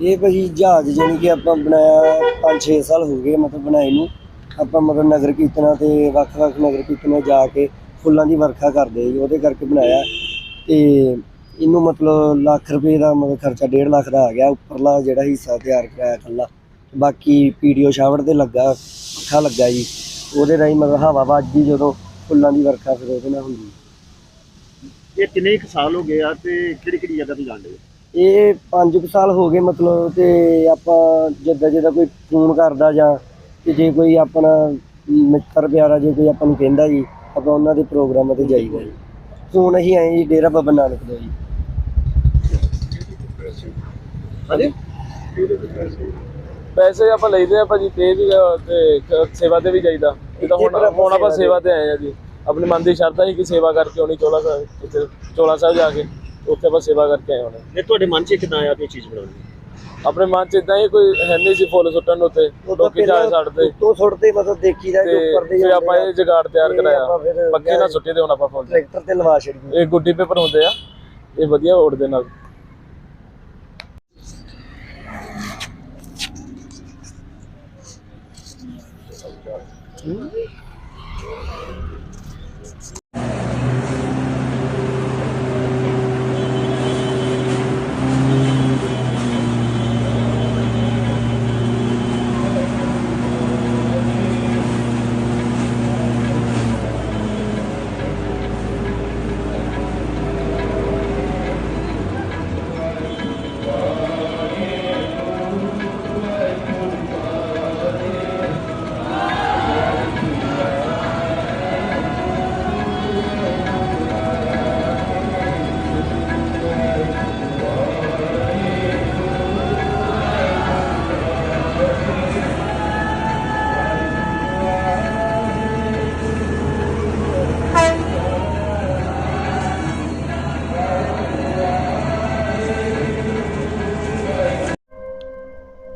ਇਹ ਭਾਜੀ ਜਹਾਜ਼ ਜਾਣੀ ਕਿ ਆਪਾਂ ਬਣਾਇਆ 5-6 ਸਾਲ ਹੋ ਗਏ ਮਤਲਬ ਬਣਾਏ ਨੂੰ। ਆਪਾਂ ਮਤਲਬ ਨਗਰ ਕੀਰਤਨਾਂ ਤੇ ਵੱਖ-ਵੱਖ ਨਗਰ ਕੀਰਤਨਾਂ ਜਾ ਕੇ ਫੁੱਲਾਂ ਦੀ ਵਰਖਾ ਕਰਦੇ ਜੀ, ਉਹਦੇ ਕਰਕੇ ਬਣਾਇਆ। ਤੇ ਇਹਨੂੰ ਮਤਲਬ ਲੱਖ ਰੁਪਏ ਦਾ ਮਤਲਬ ਖਰਚਾ 1.5 ਲੱਖ ਦਾ ਆ ਗਿਆ, ਉੱਪਰਲਾ ਜਿਹੜਾ ਹਿੱਸਾ ਤਿਆਰ ਕਰਾਇਆ ਇਕੱਲਾ। ਬਾਕੀ ਪੀਡੀਓ ਸ਼ਾਵਰ ਤੇ ਲੱਗਾ, ਪੱਖਾ ਲੱਗਾ ਜੀ। ਉਹਦੇ ਰਾਹੀਂ ਮਤਲਬ ਹਵਾ ਵੱਜਦੀ ਜਦੋਂ ਫੁੱਲਾਂ ਦੀ ਵਰਖਾ ਫਿਰ ਉਹਦੇ ਨਾਲ ਹੁੰਦੀ। ਇਹ ਕਿੰਨੇ ਕੁ ਸਾਲ ਹੋ ਗਏ ਆ ਤੇ ਕਿਹੜੀ ਕਿਹੜੀ ਜਗ੍ਹਾ ਤੇ ਜਾਂਦੇ ਇਹ 5 ਸਾਲ ਹੋ ਗਏ ਮਤਲਬ ਤੇ ਆਪਾਂ ਜਿੱਦਾਂ ਜਿੱਦਾਂ ਕੋਈ ਫੋਨ ਕਰਦਾ ਜਾਂ ਕਿ ਜੇ ਕੋਈ ਆਪਣਾ ਮਿੱਤਰ ਪਿਆਰਾ ਜੇ ਕੋਈ ਆਪਾਂ ਨੂੰ ਕਹਿੰਦਾ ਜੀ ਆਪਾਂ ਉਹਨਾਂ ਦੇ ਪ੍ਰੋਗਰਾਮਾਂ ਤੇ ਜਾਈਦਾ ਜੀ। ਹੁਣ ਅਸੀਂ ਆਏ ਜੀ ਡੇਰਾ ਬਾਬਾ ਨਾਨਕ ਦਾ ਜੀ। ਹਾਂਜੀ? ਪੈਸੇ ਆਪਾਂ ਲਈਦੇ ਆ ਭਾਜੀ ਤੇ ਵੀ ਤੇ ਕ- ਸੇਵਾ ਤੇ ਵੀ ਜਾਈਦਾ। ਜਿੱਦਾਂ ਹੁਣ ਇੱਥੇ ਆਪਾਂ ਹੁਣ ਆਪਾਂ ਸੇਵਾ ਸੇਵਾ ਤੇ ਆਏ ਆ ਜੀ। ਆਪਣੀ ਮਨ ਦੀ ਸ਼ਰਧਾ ਸੀ ਕਿ ਸੇਵਾ ਕਰਕੇ ਆਉਣੀ ਚੋਲਾ ਸਾਹਿਬ ਉੱਥੇ ਚੋਲਾ ਸਾਹਿਬ ਜਾ ਕੇ। ਉੱਥੇ ਆਪਾਂ ਸੇਵਾ ਕਰਕੇ ਆਏ ਹੋਣੇ। ਇਹ ਤੁਹਾਡੇ ਮਨ 'ਚ ਕਿਦਾਂ ਆਇਆ ਵੀ ਇਹ ਚੀਜ਼ ਬਣਾਉਣੀ ਆਪਣੇ ਮਨ ਚ ਇਦਾਂ ਹੀ ਕੋਈ ਹੈ ਨਹੀਂ ਸੀ ਫੁੱਲ ਸੁੱਟਣ ਉੱਤੇ ਲੋਕੀ ਜਾ ਛੱਡਦੇ। ਤੋਂ ਸੁੱਟਦੇ ਮਤਲਬ ਦੇਖੀਦਾ ਜੋ ਉੱਪਰ ਦੇ ਫਿਰ ਆਪਾਂ ਇਹ ਜਗਾੜ ਤਿਆਰ ਕਰਾਇਆ। ਪੱਕੇ ਨਾਲ ਸੁੱਟੇ ਦੇ ਹੁਣ ਆਪਾਂ ਫੁੱਲ। ਟਰੈਕਟਰ ਤੇ ਲਵਾ ਛੜੀਏ ਇਹ ਗੁੱਡੀ ਪੇਪਰ ਹੁੰਦੇ ਆ। ਇਹ ਵਧੀਆ ਉੜਦੇ ਨਾਲ।